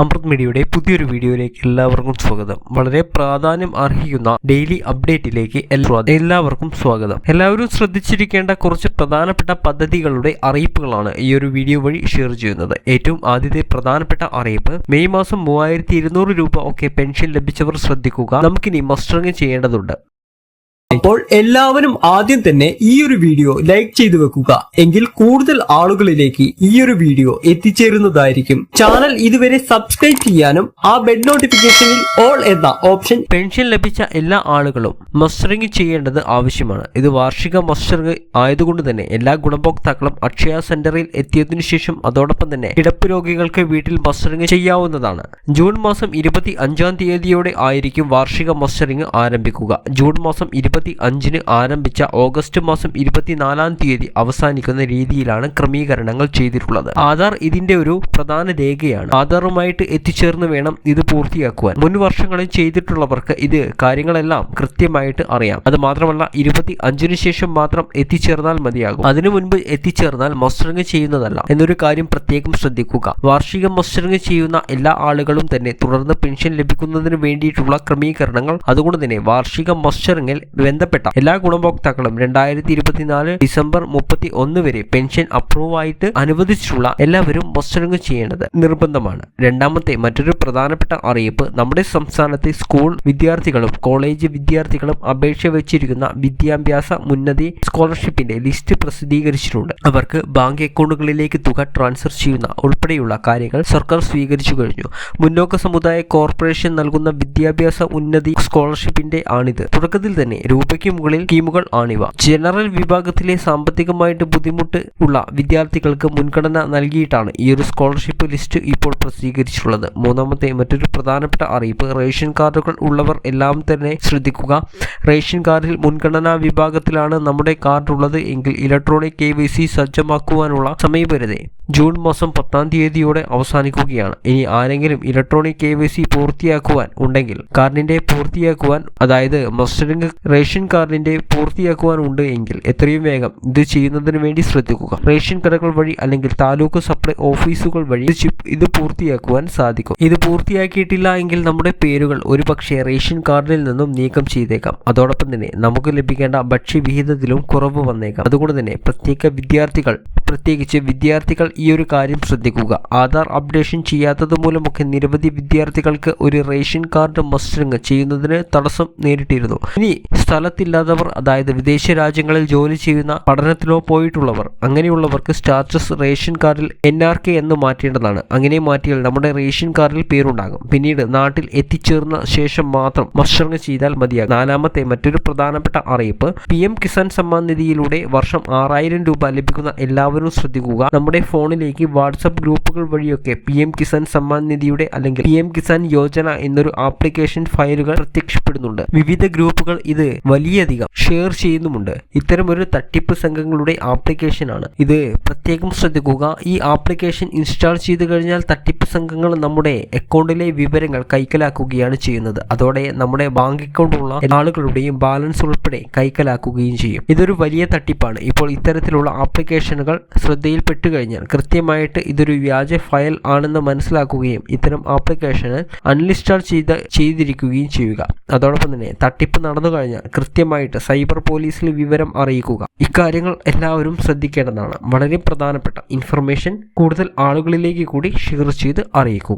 അമൃത് മീഡിയയുടെ പുതിയൊരു വീഡിയോയിലേക്ക് എല്ലാവർക്കും സ്വാഗതം. വളരെ പ്രാധാന്യം അർഹിക്കുന്ന ഡെയിലി അപ്ഡേറ്റിലേക്ക് എല്ലാവർക്കും സ്വാഗതം. എല്ലാവരും ശ്രദ്ധിച്ചിരിക്കേണ്ട കുറച്ച് പ്രധാനപ്പെട്ട പദ്ധതികളുടെ അറിയിപ്പുകളാണ് ഈ ഒരു വീഡിയോ വഴി ഷെയർ ചെയ്യുന്നത്. ഏറ്റവും ആദ്യത്തെ പ്രധാനപ്പെട്ട അറിയിപ്പ് മെയ് മാസം മൂവായിരത്തി രൂപ ഒക്കെ പെൻഷൻ ലഭിച്ചവർ ശ്രദ്ധിക്കുക. നമുക്കിനി മസ്റ്ററിങ് ചെയ്യേണ്ടതുണ്ട്. അപ്പോൾ എല്ലാവരും ആദ്യം തന്നെ ഈ ഒരു വീഡിയോ ലൈക്ക് ചെയ്തു വെക്കുക. എങ്കിൽ കൂടുതൽ ആളുകളിലേക്ക് ഈ ഒരു വീഡിയോ എത്തിച്ചേരുന്നതായിരിക്കും. ചാനൽ ഇതുവരെ സബ്സ്ക്രൈബ് ചെയ്യാനും ആ ബെഡ് നോട്ടിഫിക്കേഷനിൽ ഓൾ എന്ന ഓപ്ഷൻ പെൻഷൻ ലഭിച്ച എല്ലാ ആളുകളും മസ്റ്ററിംഗ് ചെയ്യേണ്ടത് ആവശ്യമാണ്. ഇത് വാർഷിക മസ്റ്ററിംഗ് ആയതുകൊണ്ട് തന്നെ എല്ലാ ഗുണഭോക്താക്കളും അക്ഷയ സെന്ററിൽ എത്തിയതിനു ശേഷം അതോടൊപ്പം തന്നെ കിടപ്പ് രോഗികൾക്ക് വീട്ടിൽ മസ്റ്ററിംഗ് ചെയ്യാവുന്നതാണ്. ജൂൺ മാസം ഇരുപത്തി അഞ്ചാം തീയതിയോടെ ആയിരിക്കും വാർഷിക മസ്റ്ററിംഗ് ആരംഭിക്കുക. ജൂൺ മാസം ഇരുപത്തി അഞ്ചിന് ആരംഭിച്ച ഓഗസ്റ്റ് മാസം ഇരുപത്തിനാലാം തീയതി അവസാനിക്കുന്ന രീതിയിലാണ് ക്രമീകരണങ്ങൾ ചെയ്തിട്ടുള്ളത്. ആധാർ ഇതിന്റെ ഒരു പ്രധാന രേഖയാണ്. ആധാറുമായിട്ട് എത്തിച്ചേർന്ന് വേണം ഇത് പൂർത്തിയാക്കുവാൻ. മുൻ വർഷങ്ങളിൽ ചെയ്തിട്ടുള്ളവർക്ക് ഇത് കാര്യങ്ങളെല്ലാം കൃത്യമായിട്ട് അറിയാം. അത് മാത്രമല്ല ഇരുപത്തി അഞ്ചിന് ശേഷം മാത്രം എത്തിച്ചേർന്നാൽ മതിയാകും. അതിനു മുൻപ് എത്തിച്ചേർന്നാൽ മസ്റ്ററിംഗ് ചെയ്യുന്നതല്ല എന്നൊരു കാര്യം പ്രത്യേകം ശ്രദ്ധിക്കുക. വാർഷിക മസ്റ്ററിംഗ് ചെയ്യുന്ന എല്ലാ ആളുകളും തന്നെ തുടർന്ന് പെൻഷൻ ലഭിക്കുന്നതിന് വേണ്ടിയിട്ടുള്ള ക്രമീകരണങ്ങൾ. അതുകൊണ്ട് തന്നെ വാർഷിക മസ്റ്ററിംഗിൽ ബന്ധപ്പെട്ട എല്ലാ ഗുണഭോക്താക്കളും രണ്ടായിരത്തി ഇരുപത്തിനാല് ഡിസംബർ മുപ്പത്തി ഒന്ന് വരെ പെൻഷൻ അപ്രൂവ് ആയിട്ട് അനുവദിച്ചിട്ടുള്ള എല്ലാവരും മസ്റ്ററിംഗ് ചെയ്യേണ്ടത് നിർബന്ധമാണ്. രണ്ടാമത്തെ മറ്റൊരു പ്രധാനപ്പെട്ട അറിയിപ്പ് നമ്മുടെ സംസ്ഥാനത്തെ സ്കൂൾ വിദ്യാർത്ഥികളും കോളേജ് വിദ്യാർത്ഥികളും അപേക്ഷ വെച്ചിരിക്കുന്ന വിദ്യാഭ്യാസ ഉന്നതി സ്കോളർഷിപ്പിന്റെ ലിസ്റ്റ് പ്രസിദ്ധീകരിച്ചിട്ടുണ്ട്. അവർക്ക് ബാങ്ക് അക്കൗണ്ടുകളിലേക്ക് തുക ട്രാൻസ്ഫർ ചെയ്യുന്ന ഉൾപ്പെടെയുള്ള കാര്യങ്ങൾ സർക്കാർ സ്വീകരിച്ചു കഴിഞ്ഞു. മുന്നോക്ക സമുദായ കോർപ്പറേഷൻ നൽകുന്ന വിദ്യാഭ്യാസ ഉന്നതി സ്കോളർഷിപ്പിന്റെ ആണിത്. തുടക്കത്തിൽ തന്നെ രൂപയ്ക്ക് മുകളിൽ സ്കീമുകൾ ആണിവ. ജനറൽ വിഭാഗത്തിലെ സാമ്പത്തികമായിട്ട് ബുദ്ധിമുട്ട് ഉള്ള വിദ്യാർത്ഥികൾക്ക് മുൻഗണന നൽകിയിട്ടാണ് ഈ ഒരു സ്കോളർഷിപ്പ് ലിസ്റ്റ് ഇപ്പോൾ പ്രസിദ്ധീകരിച്ചിട്ടുള്ളത്. മൂന്നാമത്തെ മറ്റൊരു പ്രധാനപ്പെട്ട അറിയിപ്പ് റേഷൻ കാർഡുകൾ ഉള്ളവർ എല്ലാം തന്നെ ശ്രദ്ധിക്കുക. റേഷൻ കാർഡിൽ മുൻഗണനാ വിഭാഗത്തിലാണ് നമ്മുടെ കാർഡ് ഉള്ളത് എങ്കിൽ ഇലക്ട്രോണിക് കെ വൈ സി സജ്ജമാക്കുവാനുള്ള സമയപരിധി ജൂൺ മാസം പത്താം തീയതിയോടെ അവസാനിക്കുകയാണ്. ഇനി ആരെങ്കിലും ഇലക്ട്രോണിക് കെ വൈ സി പൂർത്തിയാക്കുവാൻ ഉണ്ടെങ്കിൽ കാർഡിന്റെ പൂർത്തിയാക്കുവാൻ അതായത് മസ്റ്ററിംഗ് റേഷൻ കാർഡിന്റെ പൂർത്തിയാക്കുവാൻ ഉണ്ട് എങ്കിൽ എത്രയും വേഗം ഇത് ചെയ്യുന്നതിന് വേണ്ടി ശ്രദ്ധിക്കുക. റേഷൻ കടകൾ വഴി അല്ലെങ്കിൽ താലൂക്ക് സപ്ലൈ ഓഫീസുകൾ വഴി ഇത് പൂർത്തിയാക്കുവാൻ സാധിക്കും. ഇത് പൂർത്തിയാക്കിയിട്ടില്ല എങ്കിൽ നമ്മുടെ പേരുകൾ ഒരുപക്ഷെ റേഷൻ കാർഡിൽ നിന്നും നീക്കം ചെയ്തേക്കാം. അതോടൊപ്പം തന്നെ നമുക്ക് ലഭിക്കേണ്ട ഭക്ഷ്യവിഹിതത്തിലും കുറവ് വന്നേക്കാം. അതുകൊണ്ട് തന്നെ പ്രത്യേക വിദ്യാർത്ഥികൾ പ്രത്യേകിച്ച് വിദ്യാർത്ഥികൾ ഈ ഒരു കാര്യം ശ്രദ്ധിക്കുക. ആധാർ അപ്ഡേഷൻ ചെയ്യാത്തത് മൂലമൊക്കെ നിരവധി വിദ്യാർത്ഥികൾക്ക് ഒരു റേഷൻ കാർഡ് മസ്റ്ററിങ് ചെയ്യുന്നതിന് തടസ്സം നേരിട്ടിരുന്നു. ഇനി സ്ഥലത്തില്ലാത്തവർ അതായത് വിദേശ രാജ്യങ്ങളിൽ ജോലി ചെയ്യുന്ന പഠനത്തിലോ പോയിട്ടുള്ളവർ അങ്ങനെയുള്ളവർക്ക് സ്റ്റാറ്റസ് റേഷൻ കാർഡിൽ എൻ ആർ കെ എന്ന് മാറ്റേണ്ടതാണ്. അങ്ങനെ മാറ്റിയാൽ നമ്മുടെ റേഷൻ കാർഡിൽ പേരുണ്ടാകും. പിന്നീട് നാട്ടിൽ എത്തിച്ചേർന്ന ശേഷം മാത്രം മസ്റ്ററിംഗ് ചെയ്താൽ മതിയാകും. നാലാമത്തെ മറ്റൊരു പ്രധാനപ്പെട്ട അറിയിപ്പ് പി എം കിസാൻ സമ്മാൻ നിധിയിലൂടെ വർഷം ആറായിരം രൂപ ലഭിക്കുന്ന എല്ലാവരും ശ്രദ്ധിക്കുക. നമ്മുടെ ഫോണിലേക്ക് വാട്സപ്പ് ഗ്രൂപ്പുകൾ വഴിയൊക്കെ പി എം കിസാൻ സമ്മാൻ നിധിയുടെ അല്ലെങ്കിൽ പി എം കിസാൻ യോജന എന്നൊരു ആപ്ലിക്കേഷൻ ഫയലുകൾ പ്രത്യക്ഷപ്പെടുന്നുണ്ട്. വിവിധ ഗ്രൂപ്പുകൾ ഇത് വലിയധികം ഷെയർ ചെയ്യുന്നുമുണ്ട്. ഇത്തരം ഒരു തട്ടിപ്പ് സംഘങ്ങളുടെ ആപ്ലിക്കേഷൻ ആണ്. ഇത് പ്രത്യേകം ശ്രദ്ധിക്കുക. ഈ ആപ്ലിക്കേഷൻ ഇൻസ്റ്റാൾ ചെയ്തു കഴിഞ്ഞാൽ തട്ടിപ്പ് സംഘങ്ങൾ നമ്മുടെ അക്കൗണ്ടിലെ വിവരങ്ങൾ കൈക്കലാക്കുകയാണ് ചെയ്യുന്നത്. അതോടെ നമ്മുടെ ബാങ്ക് അക്കൗണ്ടുള്ള ആളുകളുടെയും ബാലൻസ് ഉൾപ്പെടെ കൈക്കലാക്കുകയും ചെയ്യും. ഇതൊരു വലിയ തട്ടിപ്പാണ്. ഇപ്പോൾ ഇത്തരത്തിലുള്ള ആപ്ലിക്കേഷനുകൾ ശ്രദ്ധയിൽപ്പെട്ടു കഴിഞ്ഞാൽ കൃത്യമായിട്ട് ഇതൊരു വ്യാജ ഫയൽ ആണെന്ന് മനസ്സിലാക്കുകയും ഇത്തരം ആപ്ലിക്കേഷന് അൺലിസ്റ്റാൾ ചെയ്ത് ചെയ്തിരിക്കുകയും ചെയ്യുക. അതോടൊപ്പം തന്നെ തട്ടിപ്പ് നടന്നു കഴിഞ്ഞാൽ കൃത്യമായിട്ട് സൈബർ പോലീസിൽ വിവരം അറിയിക്കുക. ഇക്കാര്യങ്ങൾ എല്ലാവരും ശ്രദ്ധിക്കേണ്ടതാണ്. വളരെ പ്രധാനപ്പെട്ട ഇൻഫർമേഷൻ കൂടുതൽ ആളുകളിലേക്ക് കൂടി ഷെയർ ചെയ്ത് അറിയിക്കുക.